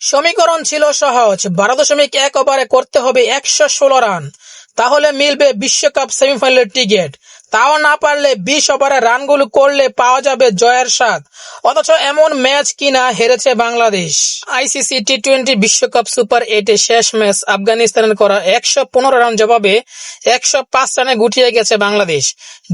সমীকরণ ছিল সহজ। বারো দশমিক এক ওভারে করতে হবে একশো ষোলো রান। তাহলে মিলবে বিশ্বকাপ সেমিফাইনালের টিকিট। তাও না পারলে বিশ ওভারে রানগুলো করলে পাওয়া যাবে জয়ের স্বাদ। অথচ এমন ম্যাচ কিনা হেরেছে বাংলাদেশ। আইসিসি টি টোয়েন্টি বিশ্বকাপ সুপার এইটে শেষ ম্যাচ আফগানিস্তানের করা একশো পনেরো রান জবাবে একশো পাঁচ রানে গুটিয়ে গেছে বাংলাদেশ।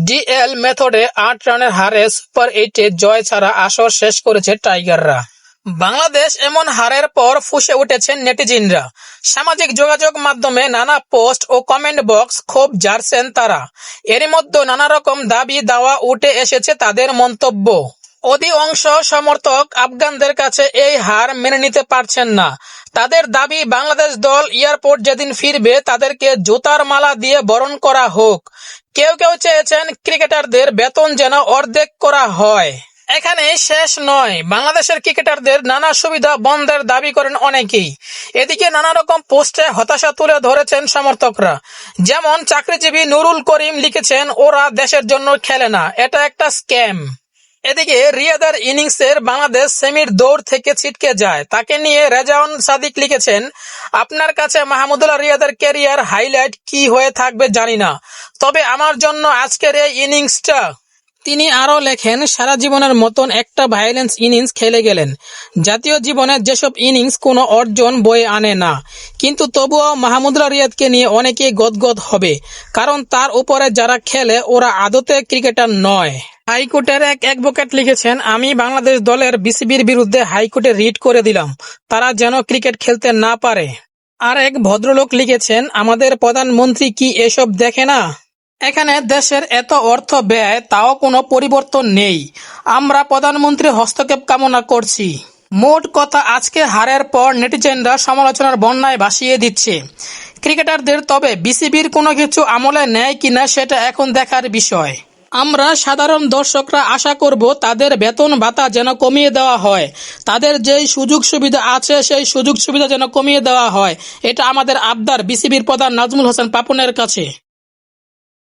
ডিএল মেথডে আট রানের হারে সুপার এইটে জয় ছাড়া আসর শেষ করেছে টাইগাররা। বাংলাদেশ এমন হারের পর ফুসে উঠেছেন নেটিজিনরা। সামাজিক যোগাযোগ মাধ্যমে নানা পোস্ট ও কমেন্ট বক্স খুব জারছেন তারা। এরই মধ্যে নানা রকম দাবি দাওয়া উঠে এসেছে তাদের মন্তব্য। অধিকাংশ সমর্থক আফগানদের কাছে এই হার মেনে নিতে পারছেন না। তাদের দাবি, বাংলাদেশ দল এয়ারপোর্ট যেদিন ফিরবে তাদেরকে জুতার মালা দিয়ে বরণ করা হোক। কেউ কেউ চেয়েছেন ক্রিকেটারদের বেতন যেন অর্ধেক করা হয়। এখানে শেষ নয়। বাংলাদেশের ক্রিকেটারদের নানা সুবিধা বন্ধের দাবি করেন অনেকেই। এদিকে নানা রকম পোস্টে হতাশা তুলে ধরেছেন সমর্থকরা। যেমন চাকরিজীবী নুরুল করিম লিখেছেন, ওরা দেশের জন্য খেলে না। এটা একটা স্ক্যাম। এদিকে রিয়াদার ইনিংসের বাংলাদেশ সেমির দৌড় থেকে ছিটকে যায়। তাকে নিয়ে রেজাউন সাদিক লিখেছেন, আপনার কাছে মাহমুদুল্লাহ রিয়াদের ক্যারিয়ার হাইলাইট কি হয়ে থাকবে জানি না। তবে আমার জন্য আজকের এই ইনিংসটা তিনি আরও লেখেন, সারা জীবনের মতন একটা ভায়োলেন্স ইনিংস খেলে গেলেন। জাতীয় জীবনে যেসব ইনিংস কোনো অর্জন বয়ে আনে না, কিন্তু তবুও মাহমুদুল্লাহ রিয়াদকে নিয়ে অনেকেই গদগদ হবে, কারণ তার উপরে যারা খেলে ওরা আদতে ক্রিকেটার নয়। হাইকোর্টের এক অ্যাডভোকেট লিখেছেন, আমি বাংলাদেশ দলের বিসিবির বিরুদ্ধে হাইকোর্টে রিট করে দিলাম, তারা যেন ক্রিকেট খেলতে না পারে। আর এক ভদ্রলোক লিখেছেন, আমাদের প্রধানমন্ত্রী কি এসব দেখে না? এখানে দেশের এত অর্থ ব্যয়, তাও কোনো পরিবর্তন নেই। আমরা প্রধানমন্ত্রী হস্তক্ষেপ কামনা করছি। মোট কথা আজকে হারের পর নেটিজেনরা সমালোচনার বন্যায় ভাসিয়ে দিচ্ছে। ক্রিকেটারদের, তবে বিসিবির কোনো কিছু আমলে নেয় কিনা সেটা এখন দেখার বিষয়। আমরা সাধারণ দর্শকরা আশা করব তাদের বেতন ভাতা যেন কমিয়ে দেওয়া হয়। তাদের যেই সুযোগ সুবিধা আছে, সেই সুযোগ সুবিধা যেন কমিয়ে দেওয়া হয়। এটা আমাদের আবদার, বিসিবির প্রধান নাজমুল হোসেন পাপনের কাছে।